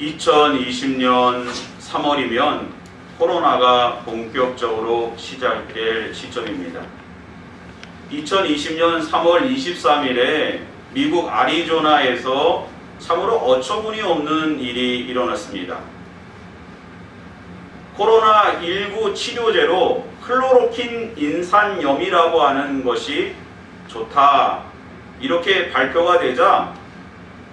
2020년 3월이면 코로나가 본격적으로 시작될 시점입니다. 2020년 3월 23일에 미국 아리조나에서 참으로 어처구니 없는 일이 일어났습니다. 코로나19 치료제로 클로로킨 인산염이라고 하는 것이 좋다. 이렇게 발표가 되자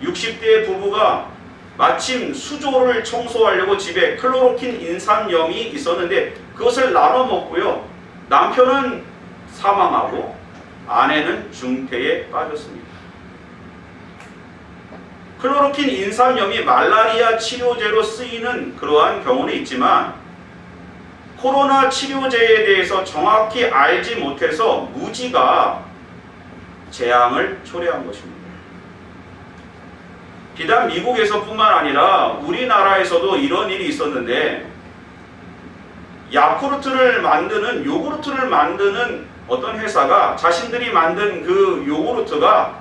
60대 부부가 마침 수조를 청소하려고 집에 클로로킨 인산염이 있었는데 그것을 나눠 먹고요. 남편은 사망하고 아내는 중태에 빠졌습니다. 클로로킨 인산염이 말라리아 치료제로 쓰이는 그러한 경우는 있지만 코로나 치료제에 대해서 정확히 알지 못해서 무지가 재앙을 초래한 것입니다. 비단 미국에서뿐만 아니라 우리나라에서도 이런 일이 있었는데 야쿠르트를 만드는 요구르트를 만드는 어떤 회사가 자신들이 만든 그 요구르트가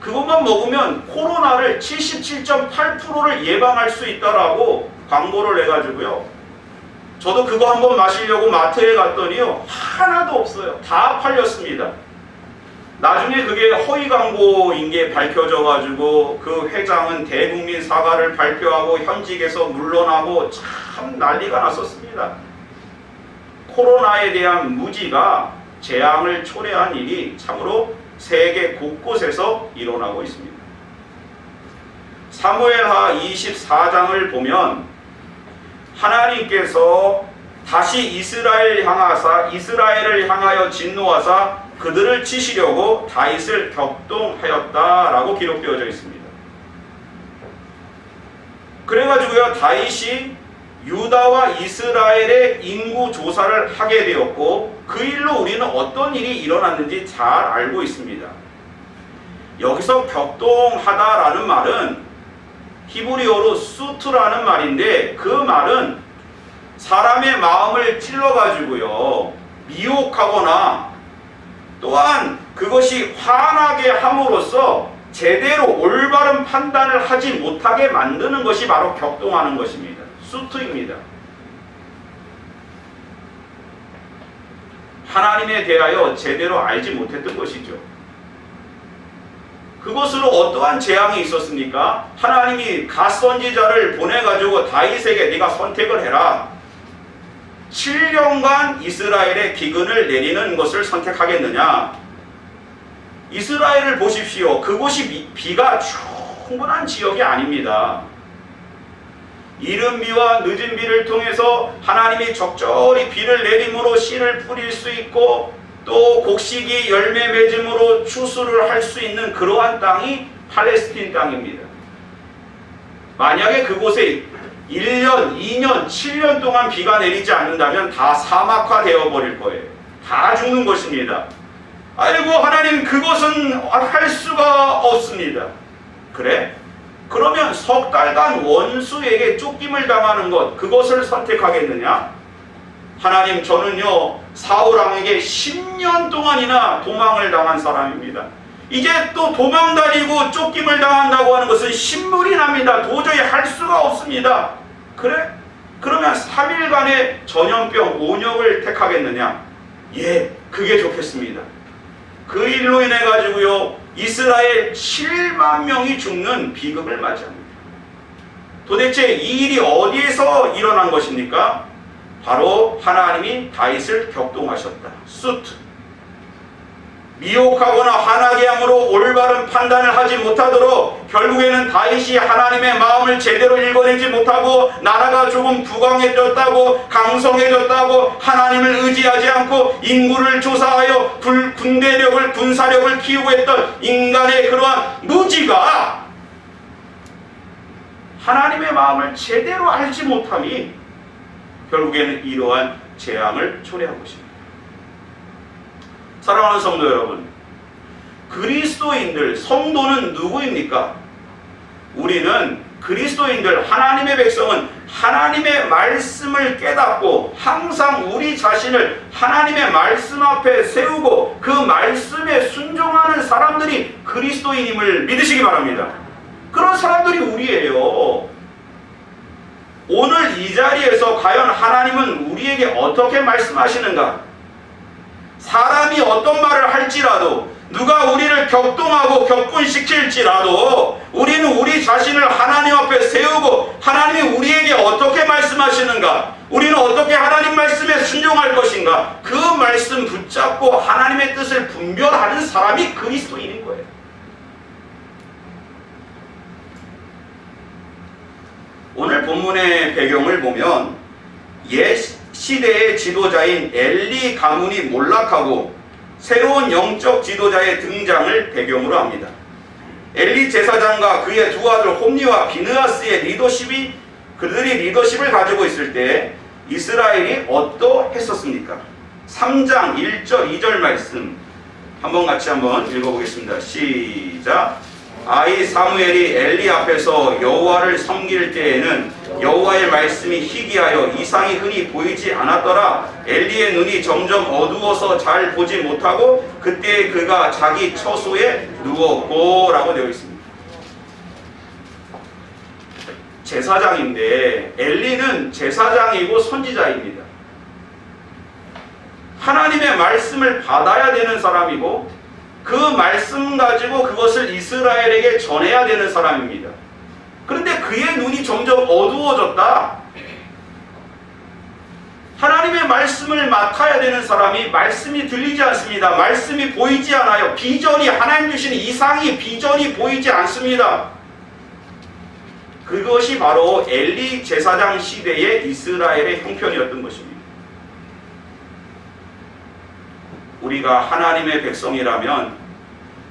그것만 먹으면 코로나를 77.8%를 예방할 수 있다라고 광고를 내가지고요. 저도 그거 한번 마시려고 마트에 갔더니요. 하나도 없어요. 다 팔렸습니다. 나중에 그게 허위 광고인 게 밝혀져 가지고 그 회장은 대국민 사과를 발표하고 현직에서 물러나고 참 난리가 났었습니다. 코로나에 대한 무지가 재앙을 초래한 일이 참으로 세계 곳곳에서 일어나고 있습니다. 사무엘하 24장을 보면 하나님께서 다시 이스라엘 향하사 이스라엘을 향하여 진노하사 그들을 치시려고 다윗을 격동하였다라고 기록되어져 있습니다. 그래가지고요 다윗이 유다와 이스라엘의 인구 조사를 하게 되었고 그 일로 우리는 어떤 일이 일어났는지 잘 알고 있습니다. 여기서 격동하다라는 말은 히브리어로 수트라는 말인데 그 말은 사람의 마음을 찔러가지고요 미혹하거나 또한 그것이 화나게 함으로써 제대로 올바른 판단을 하지 못하게 만드는 것이 바로 격동하는 것입니다. 수트입니다. 하나님에 대하여 제대로 알지 못했던 것이죠. 그것으로 어떠한 재앙이 있었습니까? 하나님이 갓 선지자를 보내가지고 다윗에게 네가 선택을 해라. 7년간 이스라엘의 기근을 내리는 것을 선택하겠느냐? 이스라엘을 보십시오. 그곳이 비가 충분한 지역이 아닙니다. 이른 비와 늦은 비를 통해서 하나님이 적절히 비를 내림으로 씨를 뿌릴 수 있고 또 곡식이 열매 맺음으로 추수를 할 수 있는 그러한 땅이 팔레스틴 땅입니다. 만약에 그곳에 1년, 2년, 7년 동안 비가 내리지 않는다면 다 사막화 되어 버릴 거예요. 다 죽는 것입니다. 아이고 하나님 그것은 할 수가 없습니다. 그래? 그러면 석 달간 원수에게 쫓김을 당하는 것 그것을 선택하겠느냐? 하나님 저는요 사울왕에게 10년 동안이나 도망을 당한 사람입니다. 이제 또 도망 다니고 쫓김을 당한다고 하는 것은 신물이 납니다. 도저히 할 수가 없습니다. 그래? 그러면 3일간의 전염병 온역을 택하겠느냐? 예, 그게 좋겠습니다. 그 일로 인해 가지고요 이스라엘 7만 명이 죽는 비극을 맞이합니다. 도대체 이 일이 어디에서 일어난 것입니까? 바로 하나님이 다윗을 격동하셨다. 수트. 미혹하거나 화나게 함으로 올바른 판단을 하지 못하도록 결국에는 다윗이 하나님의 마음을 제대로 읽어내지 못하고 나라가 조금 부강해졌다고 강성해졌다고 하나님을 의지하지 않고 인구를 조사하여 불, 군대력을 군사력을 키우고 했던 인간의 그러한 무지가 하나님의 마음을 제대로 알지 못함이 결국에는 이러한 재앙을 초래한 것입니다. 사랑하는 성도 여러분, 그리스도인들, 성도는 누구입니까? 우리는 그리스도인들, 하나님의 백성은 하나님의 말씀을 깨닫고 항상 우리 자신을 하나님의 말씀 앞에 세우고 그 말씀에 순종하는 사람들이 그리스도인임을 믿으시기 바랍니다. 그런 사람들이 우리예요. 오늘 이 자리에서 과연 하나님은 우리에게 어떻게 말씀하시는가? 사람이 어떤 말을 할지라도 누가 우리를 격동하고 격분시킬지라도 우리는 우리 자신을 하나님 앞에 세우고 하나님이 우리에게 어떻게 말씀하시는가? 우리는 어떻게 하나님 말씀에 순종할 것인가? 그 말씀 붙잡고 하나님의 뜻을 분별하는 사람이 그리스도인인 거예요. 오늘 본문의 배경을 보면 옛 시대의 지도자인 엘리 가문이 몰락하고 새로운 영적 지도자의 등장을 배경으로 합니다. 엘리 제사장과 그의 두 아들 홈니와 비느아스의 리더십이 그들이 리더십을 가지고 있을 때 이스라엘이 어떠했었습니까? 3장 1절 2절 말씀 한번 같이 한번 읽어보겠습니다. 시작. 아이 사무엘이 엘리 앞에서 여호와를 섬길 때에는 여호와의 말씀이 희귀하여 이상이 흔히 보이지 않았더라. 엘리의 눈이 점점 어두워서 잘 보지 못하고 그때 그가 자기 처소에 누웠고 라고 되어 있습니다. 제사장인데 엘리는 제사장이고 선지자입니다. 하나님의 말씀을 받아야 되는 사람이고 그 말씀 가지고 그것을 이스라엘에게 전해야 되는 사람입니다. 그런데 그의 눈이 점점 어두워졌다. 하나님의 말씀을 맡아야 되는 사람이 말씀이 들리지 않습니다. 말씀이 보이지 않아요. 비전이 하나님 주신 이상이 비전이 보이지 않습니다. 그것이 바로 엘리 제사장 시대의 이스라엘의 형편이었던 것입니다. 우리가 하나님의 백성이라면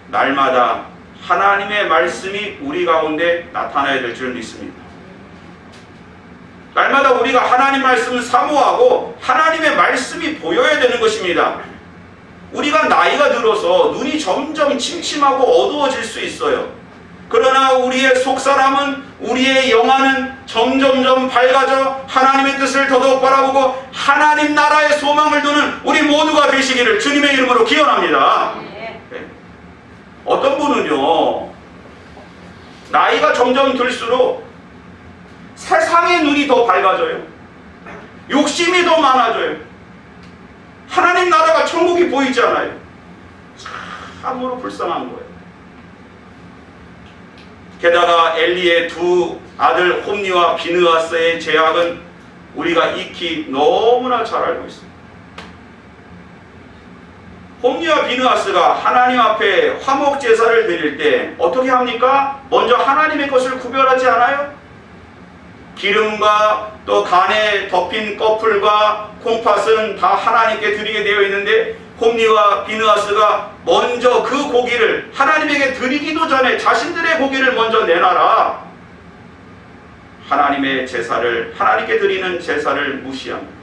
날마다 하나님의 말씀이 우리 가운데 나타나야 될 줄 믿습니다. 날마다 우리가 하나님 말씀을 사모하고 하나님의 말씀이 보여야 되는 것입니다. 우리가 나이가 들어서 눈이 점점 침침하고 어두워질 수 있어요. 그러나 우리의 속사람은 우리의 영안은 점점점 밝아져 하나님의 뜻을 더더욱 바라보고 하나님 나라의 소망을 두는 우리 모두가 되시기를 주님의 이름으로 기원합니다. 네. 어떤 분은요 나이가 점점 들수록 세상의 눈이 더 밝아져요. 욕심이 더 많아져요. 하나님 나라가 천국이 보이지 않아요. 참으로 불쌍한 거예요. 게다가 엘리의 두 아들 홈니와 비느아스의 제약은 우리가 익히 너무나 잘 알고 있습니다. 홈니와 비느아스가 하나님 앞에 화목 제사를 드릴 때 어떻게 합니까? 먼저 하나님의 것을 구별하지 않아요? 기름과 또 간에 덮인 꺼풀과 콩팥은 다 하나님께 드리게 되어 있는데 홈니와 비느아스가 먼저 그 고기를 하나님에게 드리기도 전에 자신들의 고기를 먼저 내놔라. 하나님의 제사를 하나님께 드리는 제사를 무시합니다.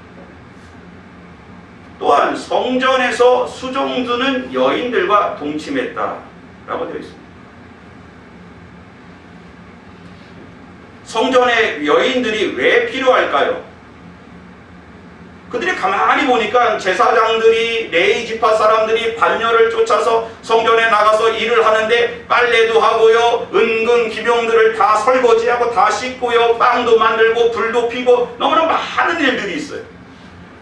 또한 성전에서 수종드는 여인들과 동침했다 라고 되어 있습니다. 성전에 여인들이 왜 필요할까요? 그들이 가만히 보니까 제사장들이 레이 지파 사람들이 반열을 쫓아서 성전에 나가서 일을 하는데 빨래도 하고요 은근 기병들을 다 설거지하고 다 씻고요 빵도 만들고 불도 피고 너무나 많은 일들이 있어요.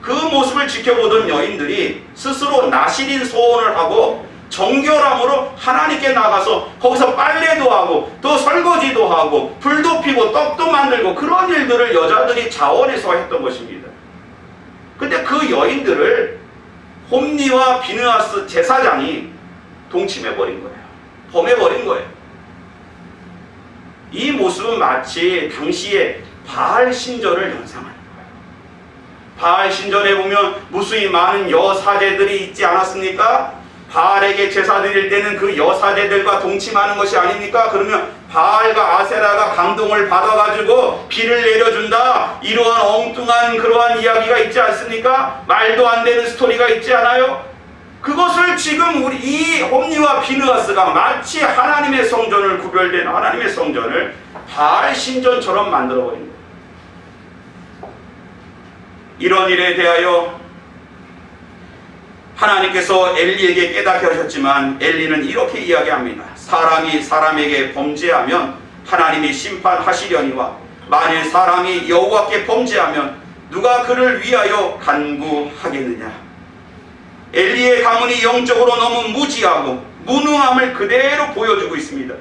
그 모습을 지켜보던 여인들이 스스로 나시린 소원을 하고 정결함으로 하나님께 나가서 거기서 빨래도 하고 또 설거지도 하고 불도 피고 떡도 만들고 그런 일들을 여자들이 자원해서 했던 것입니다. 근데 그 여인들을 홈니와 비느아스 제사장이 동침해버린 거예요. 범해버린 거예요. 이 모습은 마치 당시의 바알 신전을 거예요. 바알 신전에 보면 무수히 많은 여사제들이 있지 않았습니까? 바알에게 제사 드릴 때는 그 여사제들과 동침하는 것이 아닙니까? 그러면 바알과 아세라가 감동을 받아가지고 비를 내려준다. 이러한 엉뚱한 그러한 이야기가 있지 않습니까? 말도 안 되는 스토리가 있지 않아요? 그것을 지금 우리 이 홈니와 비느아스가 마치 하나님의 성전을 구별된 하나님의 성전을 바알 신전처럼 만들어버린 거예요. 이런 일에 대하여 하나님께서 엘리에게 깨닫게 하셨지만 엘리는 이렇게 이야기합니다. 사람이 사람에게 범죄하면 하나님이 심판하시려니와 만일 사람이 여호와께 범죄하면 누가 그를 위하여 간구하겠느냐 엘리의 가문이 영적으로 너무 무지하고 무능함을 그대로 보여주고 있습니다.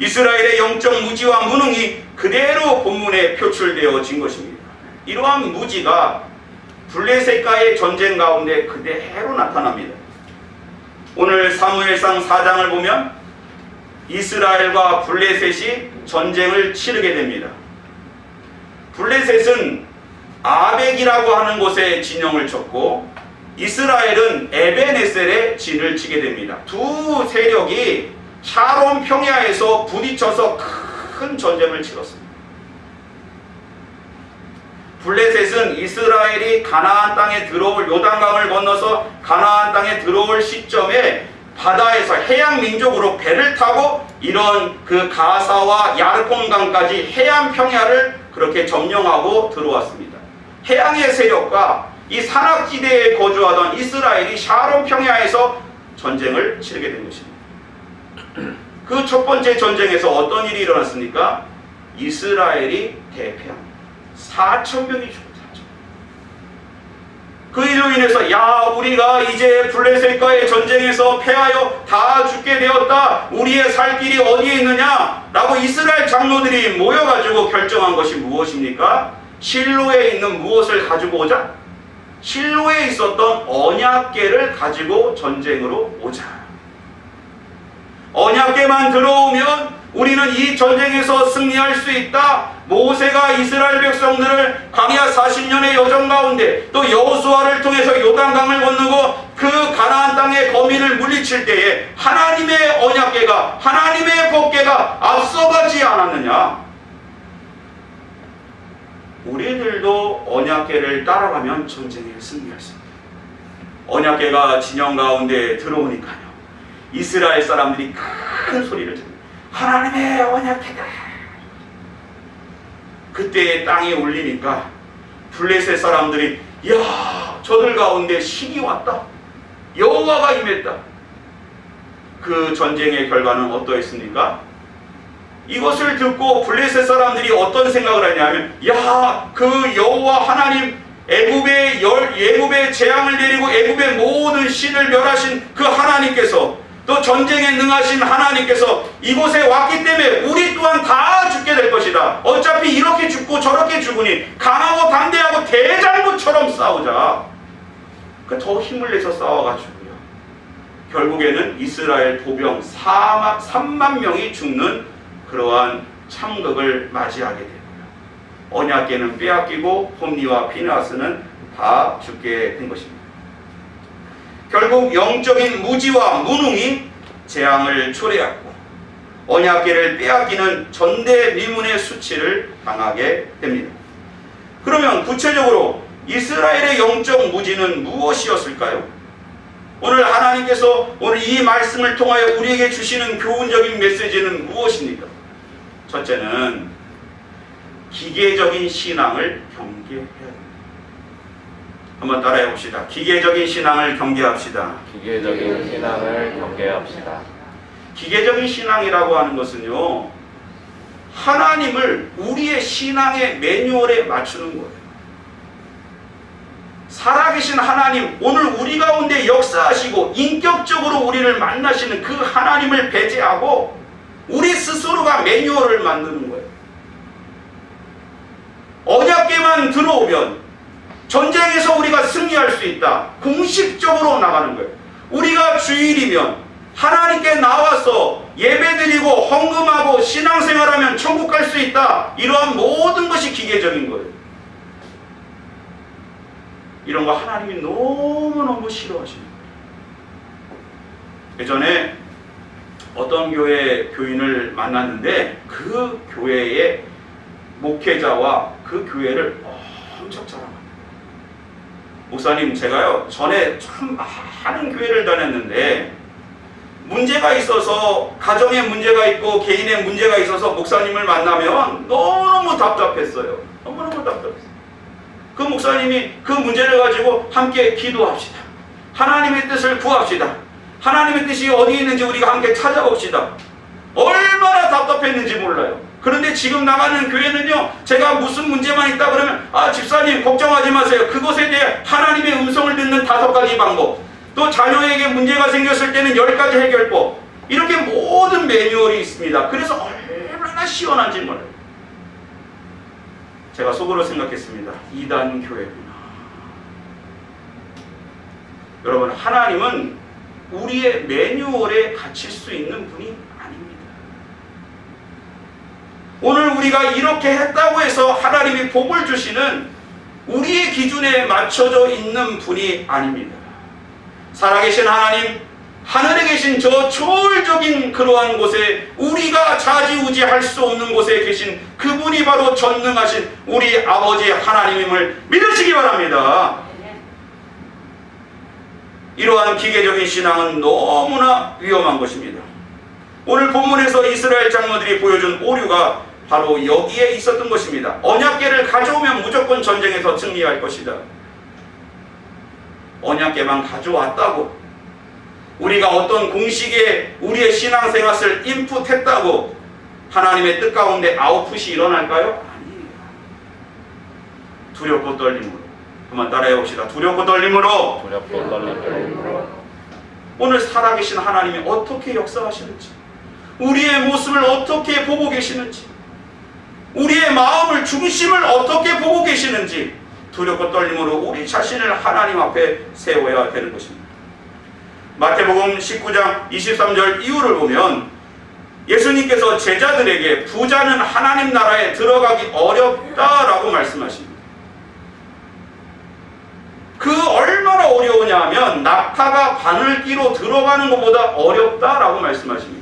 이스라엘의 영적 무지와 무능이 그대로 본문에 표출되어진 것입니다. 이러한 무지가 블레셋과의 전쟁 가운데 그대로 나타납니다. 오늘 사무엘상 4장을 보면 이스라엘과 블레셋이 전쟁을 치르게 됩니다. 블레셋은 아벡이라고 하는 곳에 진영을 쳤고 이스라엘은 에베네셀에 진을 치게 됩니다. 두 세력이 샤론 평야에서 부딪혀서 큰 전쟁을 치렀습니다. 블레셋은 이스라엘이 가나안 땅에 들어올 요단강을 건너서 가나안 땅에 들어올 시점에 바다에서 해양 민족으로 배를 타고 이런 그 가사와 야르폰강까지 해안 평야를 그렇게 점령하고 들어왔습니다. 해양의 세력과 이 산악지대에 거주하던 이스라엘이 샤론 평야에서 전쟁을 치르게 된 것입니다. 그 첫 번째 전쟁에서 어떤 일이 일어났습니까? 이스라엘이 대패합니다. 4천 명이 죽었죠. 그 일로 인해서 야 우리가 이제 블레셋과의 전쟁에서 패하여 다 죽게 되었다. 우리의 살 길이 어디에 있느냐라고 이스라엘 장로들이 모여가지고 결정한 것이 무엇입니까? 실로에 있는 무엇을 가지고 오자? 실로에 있었던 언약계를 가지고 전쟁으로 오자. 언약계만 들어오면 우리는 이 전쟁에서 승리할 수 있다. 모세가 이스라엘 백성들을 광야 40년의 여정 가운데 또 여호수아를 통해서 요단강을 건너고 그 가나안 땅의 거민을 물리칠 때에 하나님의 언약계가 하나님의 법계가 앞서가지 않았느냐? 우리들도 언약계를 따라가면 전쟁에 승리할 수 있다. 언약계가 진영 가운데 들어오니까요. 이스라엘 사람들이 큰 소리를 듭니다. 하나님의 언약계다. 그때 땅이 울리니까 블레셋 사람들이 야 저들 가운데 신이 왔다. 여호와가 임했다. 그 전쟁의 결과는 어떠했습니까? 이것을 듣고 블레셋 사람들이 어떤 생각을 하냐면 야 그 여호와 하나님 애굽의 열 애굽의 재앙을 내리고 애굽의 모든 신을 멸하신 그 하나님께서 또 전쟁에 능하신 하나님께서 이곳에 왔기 때문에 우리 또한 다 죽게 될 것이다. 어차피 이렇게 죽고 저렇게 죽으니 강하고 담대하고 대장부처럼 싸우자. 그더 힘을 내서 싸워가지고요. 결국에는 이스라엘 보병 4만, 3만 명이 죽는 그러한 참극을 맞이하게 됩니다. 언약계는 빼앗기고 홈니와 피나스는 다 죽게 된 것입니다. 결국 영적인 무지와 무능이 재앙을 초래하고 언약계를 빼앗기는 전대미문의 수치를 당하게 됩니다. 그러면 구체적으로 이스라엘의 영적 무지는 무엇이었을까요? 오늘 하나님께서 오늘 이 말씀을 통하여 우리에게 주시는 교훈적인 메시지는 무엇입니까? 첫째는 기계적인 신앙을 경계해야. 한번 따라해 봅시다. 기계적인 신앙을 경계합시다. 기계적인 신앙을 경계합시다. 기계적인 신앙이라고 하는 것은요, 하나님을 우리의 신앙의 매뉴얼에 맞추는 거예요. 살아계신 하나님, 오늘 우리 가운데 역사하시고 인격적으로 우리를 만나시는 그 하나님을 배제하고 우리 스스로가 매뉴얼을 만드는 거예요. 언약계만 들어오면 전쟁에서 우리가 승리할 수 있다. 공식적으로 나가는 거예요. 우리가 주일이면 하나님께 나와서 예배드리고 헌금하고 신앙생활하면 천국 갈 수 있다. 이러한 모든 것이 기계적인 거예요. 이런 거 하나님이 너무너무 싫어하시는 거예요. 예전에 어떤 교회 교인을 만났는데 그 교회의 목회자와 그 교회를 엄청 자랑합니다. 목사님, 제가요, 전에 참 많은 교회를 다녔는데, 문제가 있어서, 가정에 문제가 있고, 개인의 문제가 있어서 목사님을 만나면 너무너무 답답했어요. 너무너무 답답했어요. 그 목사님이 그 문제를 가지고 함께 기도합시다. 하나님의 뜻을 구합시다. 하나님의 뜻이 어디 있는지 우리가 함께 찾아봅시다. 얼마나 답답했는지 몰라요. 그런데 지금 나가는 교회는요, 제가 무슨 문제만 있다 그러면, 아, 집사님, 걱정하지 마세요. 그것에 대해 하나님의 음성을 듣는 다섯 가지 방법. 또 자녀에게 문제가 생겼을 때는 열 가지 해결법. 이렇게 모든 매뉴얼이 있습니다. 그래서 얼마나 시원한지 몰라요. 제가 속으로 생각했습니다. 이단 교회구나. 여러분, 하나님은 우리의 매뉴얼에 갇힐 수 있는 분이. 오늘 우리가 이렇게 했다고 해서 하나님이 복을 주시는 우리의 기준에 맞춰져 있는 분이 아닙니다. 살아계신 하나님, 하늘에 계신 저 초월적인 그러한 곳에 우리가 좌지우지할 수 없는 곳에 계신 그분이 바로 전능하신 우리 아버지 하나님임을 믿으시기 바랍니다. 이러한 기계적인 신앙은 너무나 위험한 것입니다. 오늘 본문에서 이스라엘 장로들이 보여준 오류가 바로 여기에 있었던 것입니다. 언약계를 가져오면 무조건 전쟁에서 승리할 것이다. 언약계만 가져왔다고 우리가 어떤 공식에 우리의 신앙생활을 인풋했다고 하나님의 뜻 가운데 아웃풋이 일어날까요? 아니에요. 두렵고 떨림으로 한번 따라해 봅시다. 두렵고 떨림으로 두렵고 떨림으로 오늘 살아계신 하나님이 어떻게 역사하시는지, 우리의 모습을 어떻게 보고 계시는지, 우리의 마음을 중심을 어떻게 보고 계시는지 두렵고 떨림으로 우리 자신을 하나님 앞에 세워야 되는 것입니다. 마태복음 19장 23절 이후를 보면 예수님께서 제자들에게 부자는 하나님 나라에 들어가기 어렵다라고 말씀하십니다. 그 얼마나 어려우냐 하면 낙타가 바늘기로 들어가는 것보다 어렵다라고 말씀하십니다.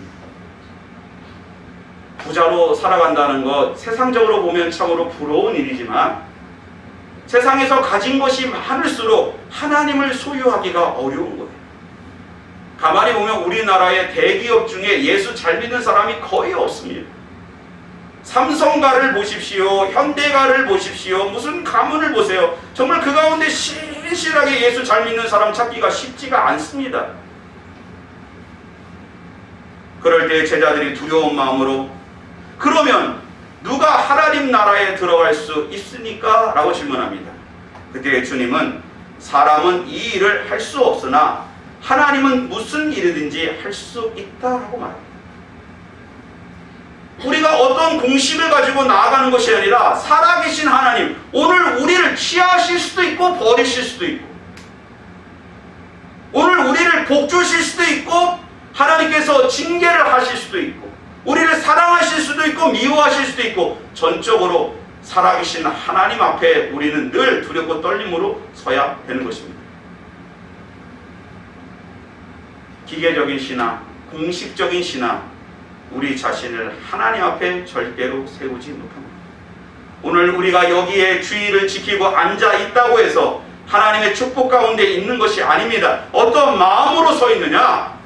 부자로 살아간다는 것 세상적으로 보면 참으로 부러운 일이지만 세상에서 가진 것이 많을수록 하나님을 소유하기가 어려운 거예요. 가만히 보면 우리나라의 대기업 중에 예수 잘 믿는 사람이 거의 없습니다. 삼성가를 보십시오. 현대가를 보십시오. 무슨 가문을 보세요. 정말 그 가운데 신실하게 예수 잘 믿는 사람 찾기가 쉽지가 않습니다. 그럴 때 제자들이 두려운 마음으로 그러면 누가 하나님 나라에 들어갈 수 있습니까? 라고 질문합니다. 그때 주님은 사람은 이 일을 할 수 없으나 하나님은 무슨 일이든지 할 수 있다라고 말합니다. 우리가 어떤 공식을 가지고 나아가는 것이 아니라 살아계신 하나님, 오늘 우리를 취하실 수도 있고 버리실 수도 있고, 오늘 우리를 복 주실 수도 있고, 하나님께서 징계를 하실 수도 있고, 우리를 사랑하실 수도 있고, 미워하실 수도 있고, 전적으로 살아계신 하나님 앞에 우리는 늘 두렵고 떨림으로 서야 되는 것입니다. 기계적인 신앙, 공식적인 신앙, 우리 자신을 하나님 앞에 절대로 세우지 못합니다. 오늘 우리가 여기에 주의를 지키고 앉아 있다고 해서 하나님의 축복 가운데 있는 것이 아닙니다. 어떤 마음으로 서 있느냐?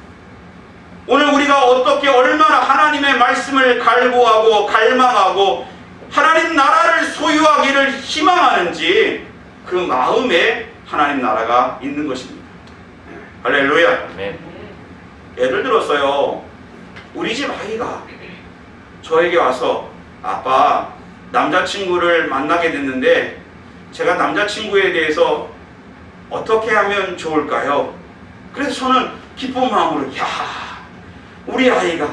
오늘 우리가 어떻게 얼마나 하나님의 말씀을 갈구하고 갈망하고 하나님 나라를 소유하기를 희망하는지 그 마음에 하나님 나라가 있는 것입니다. 할렐루야. 아멘. 예를 들어서요, 우리 집 아이가 저에게 와서 아빠 남자친구를 만나게 됐는데 제가 남자친구에 대해서 어떻게 하면 좋을까요? 그래서 저는 기쁜 마음으로 야 우리 아이가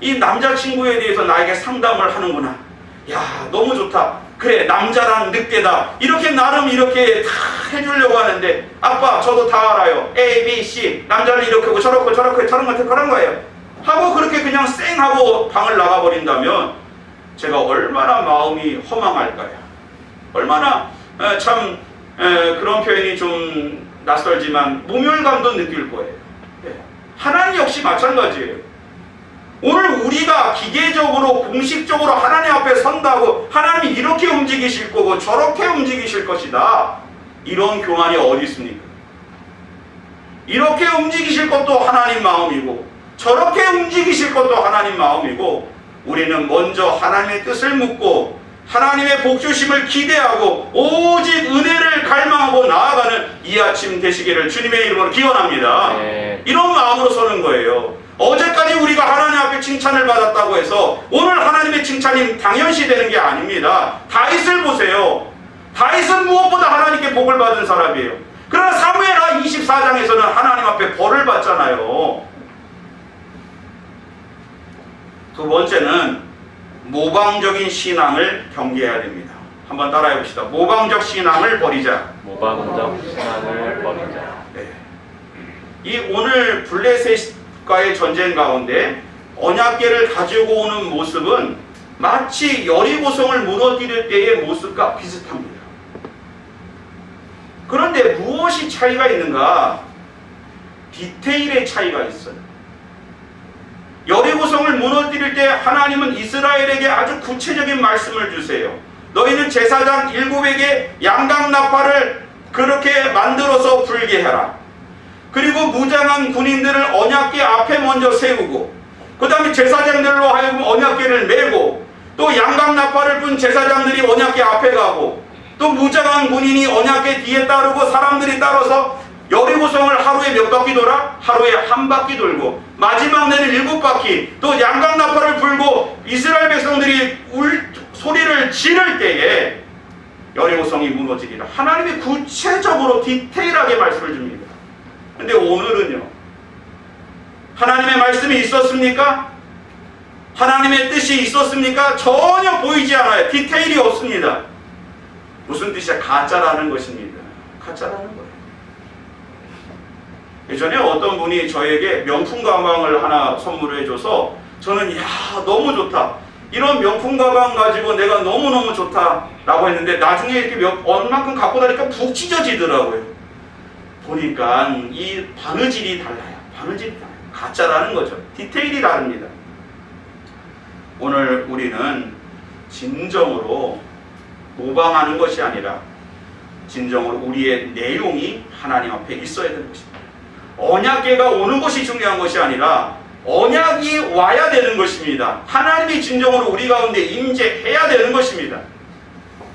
이 남자친구에 대해서 나에게 상담을 하는구나. 야 너무 좋다. 그래 남자란 늑대다. 이렇게 나름 이렇게 다 해주려고 하는데 아빠 저도 다 알아요. A, B, C. 남자는 이렇게 하고 저렇고 저렇고 저런 거 그런 거예요. 하고 그렇게 그냥 쌩 하고 방을 나가버린다면 제가 얼마나 마음이 허망할까요 얼마나 에, 참 에, 그런 표현이 좀 낯설지만 모멸감도 느낄 거예요. 예. 하나님 역시 마찬가지예요 오늘 우리가 기계적으로 공식적으로 하나님 앞에 선다고 하나님이 이렇게 움직이실 거고 저렇게 움직이실 것이다. 이런 교만이 어디 있습니까? 이렇게 움직이실 것도 하나님 마음이고 저렇게 움직이실 것도 하나님 마음이고 우리는 먼저 하나님의 뜻을 묻고 하나님의 복주심을 기대하고 오직 은혜를 갈망하고 나아가는 이 아침 되시기를 주님의 이름으로 기원합니다. 네. 이런 마음으로 서는 거예요. 어제까지 우리가 하나님 앞에 칭찬을 받았다고 해서 오늘 하나님의 칭찬이 당연시 되는 게 아닙니다. 다윗을 보세요. 다윗은 무엇보다 하나님께 복을 받은 사람이에요. 그러나 사무엘하 24장에서는 하나님 앞에 벌을 받잖아요. 두 번째는 모방적인 신앙을 경계해야 됩니다. 한번 따라해 봅시다. 모방적 신앙을 버리자. 모방적 신앙을 버리자. 네. 이 오늘 블레셋과의 전쟁 가운데 언약계를 가지고 오는 모습은 마치 여리고성을 무너뜨릴 때의 모습과 비슷합니다. 그런데 무엇이 차이가 있는가? 디테일의 차이가 있어요. 여리고성을 무너뜨릴 때 하나님은 이스라엘에게 아주 구체적인 말씀을 주세요. 너희는 제사장 일곱에게 양각 나팔을 그렇게 만들어서 불게 해라. 그리고 무장한 군인들을 언약궤 앞에 먼저 세우고 그 다음에 제사장들로 하여금 언약궤를 메고 또 양각 나팔을 분 제사장들이 언약궤 앞에 가고 또 무장한 군인이 언약궤 뒤에 따르고 사람들이 따라서 여리고성을 하루에 몇 바퀴 돌아? 하루에 한 바퀴 돌고 마지막 내는 일곱 바퀴 또 양각 나팔을 불고 이스라엘 백성들이 울 소리를 지를 때에 여리고성이 무너지리라 하나님이 구체적으로 디테일하게 말씀을 줍니다 근데 오늘은요 하나님의 말씀이 있었습니까? 하나님의 뜻이 있었습니까? 전혀 보이지 않아요 디테일이 없습니다 무슨 뜻이야? 가짜라는 것입니다 가짜라는 거 예전에 어떤 분이 저에게 명품 가방을 하나 선물해 줘서 저는 야 너무 좋다. 이런 명품 가방 가지고 내가 너무너무 좋다라고 했는데 나중에 이렇게 몇 얼만큼 갖고 다니까 푹 찢어지더라고요. 보니까 이 바느질이 달라요. 바느질이 달라요. 가짜라는 거죠. 디테일이 다릅니다. 오늘 우리는 진정으로 모방하는 것이 아니라 진정으로 우리의 내용이 하나님 앞에 있어야 되는 것입니다. 언약계가 오는 것이 중요한 것이 아니라 언약이 와야 되는 것입니다. 하나님이 진정으로 우리 가운데 임재해야 되는 것입니다.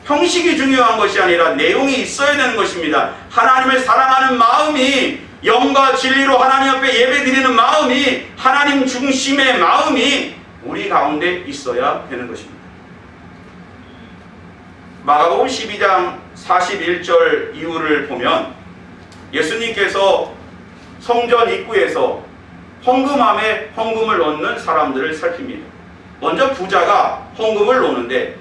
형식이 중요한 것이 아니라 내용이 있어야 되는 것입니다. 하나님을 사랑하는 마음이 영과 진리로 하나님 앞에 예배드리는 마음이 하나님 중심의 마음이 우리 가운데 있어야 되는 것입니다. 마가복음 12장 41절 이후를 보면 예수님께서 성전 입구에서 헌금함에 헌금을 넣는 사람들을 살핍니다. 먼저 부자가 헌금을 놓는데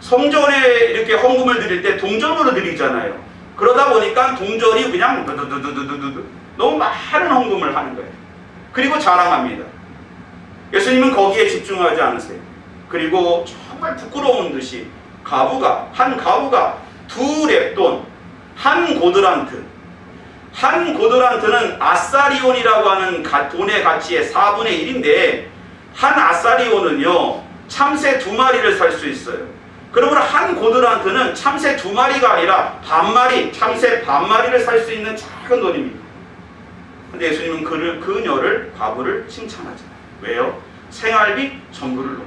성전에 이렇게 헌금을 드릴 때 동전으로 드리잖아요. 그러다 보니까 동전이 그냥 두두두두두두 너무 많은 헌금을 하는 거예요. 그리고 자랑합니다. 예수님은 거기에 집중하지 않으세요. 그리고 정말 부끄러운 듯이 가부가 한 가부가 두 랩돈 한 고드란트 한 고드란트는 아사리온이라고 하는 가- 돈의 가치의 4분의 1인데 한 아사리온은요 참새 두 마리를 살 수 있어요. 그러면 한 고드란트는 참새 두 마리가 아니라 반 마리 참새 반 마리를 살 수 있는 작은 돈입니다. 근데 예수님은 그를 그녀를 과부를 칭찬하잖아요. 왜요? 생활비 전부를 넣어.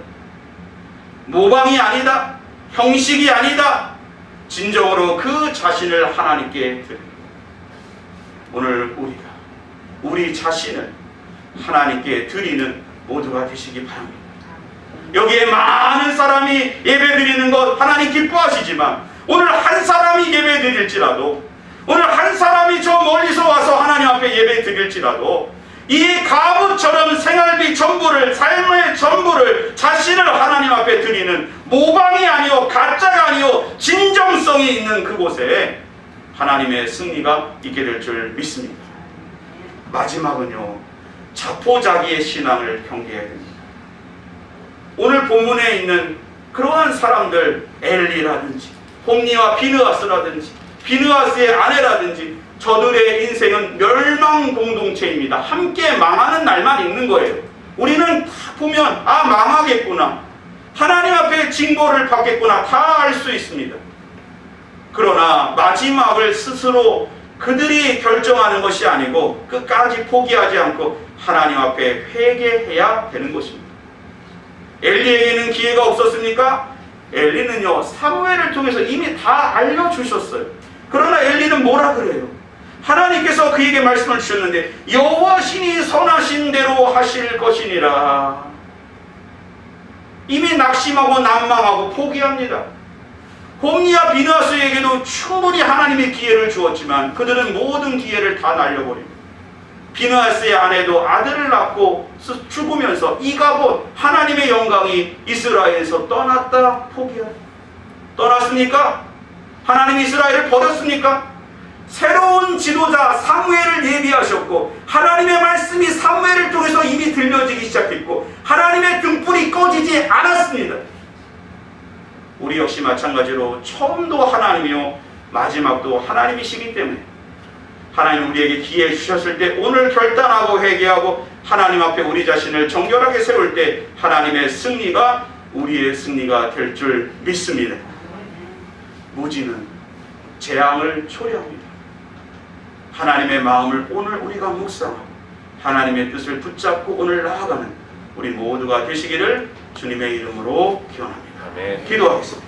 모방이 아니다. 형식이 아니다. 진정으로 그 자신을 하나님께 드립니다. 오늘 우리가 우리 자신을 하나님께 드리는 모두가 되시기 바랍니다. 여기에 많은 사람이 예배 드리는 것 하나님 기뻐하시지만 오늘 한 사람이 예배 드릴지라도 오늘 한 사람이 저 멀리서 와서 하나님 앞에 예배 드릴지라도 이 가부처럼 생활비 전부를 삶의 전부를 자신을 하나님 앞에 드리는 모방이 아니요 가짜가 아니요 진정성이 있는 그곳에 하나님의 승리가 있게 될 줄 믿습니다. 마지막은요 자포자기의 신앙을 경계해야 됩니다. 오늘 본문에 있는 그러한 사람들 엘리라든지 홈니와 비느하스라든지 비느하스의 아내라든지 저들의 인생은 멸망 공동체입니다. 함께 망하는 날만 있는 거예요. 우리는 다 보면 아 망하겠구나. 하나님 앞에 징벌을 받겠구나. 다 알 수 있습니다. 그러나 마지막을 스스로 그들이 결정하는 것이 아니고 끝까지 포기하지 않고 하나님 앞에 회개해야 되는 것입니다. 엘리에게는 기회가 없었습니까? 엘리는요 사무엘을 통해서 이미 다 알려주셨어요. 그러나 엘리는 뭐라 그래요? 하나님께서 그에게 말씀을 주셨는데 여호와 신이 선하신 대로 하실 것이니라. 이미 낙심하고 난망하고 포기합니다. 홈리와 비나스에게도 충분히 하나님의 기회를 주었지만 그들은 모든 기회를 다 날려버립니다. 비나스의 아내도 아들을 낳고 스- 죽으면서 이가봇 하나님의 영광이 이스라엘에서 떠났다 포기합니다. 떠났습니까? 하나님 이스라엘을 버렸습니까? 새로운 지도자 사무엘을 예비하셨고 하나님의 말씀이 사무엘을 통해서 이미 들려지기 시작했고 하나님의 등불이 꺼지지 않았습니다. 우리 역시 마찬가지로 처음도 하나님이요 마지막도 하나님이시기 때문에 하나님 우리에게 기회 주셨을 때 오늘 결단하고 회개하고 하나님 앞에 우리 자신을 정결하게 세울 때 하나님의 승리가 우리의 승리가 될 줄 믿습니다. 무지는 재앙을 초래합니다. 하나님의 마음을 오늘 우리가 묵상하고 하나님의 뜻을 붙잡고 오늘 나아가는 우리 모두가 되시기를 주님의 이름으로 기원합니다. 아멘. 기도하겠습니다.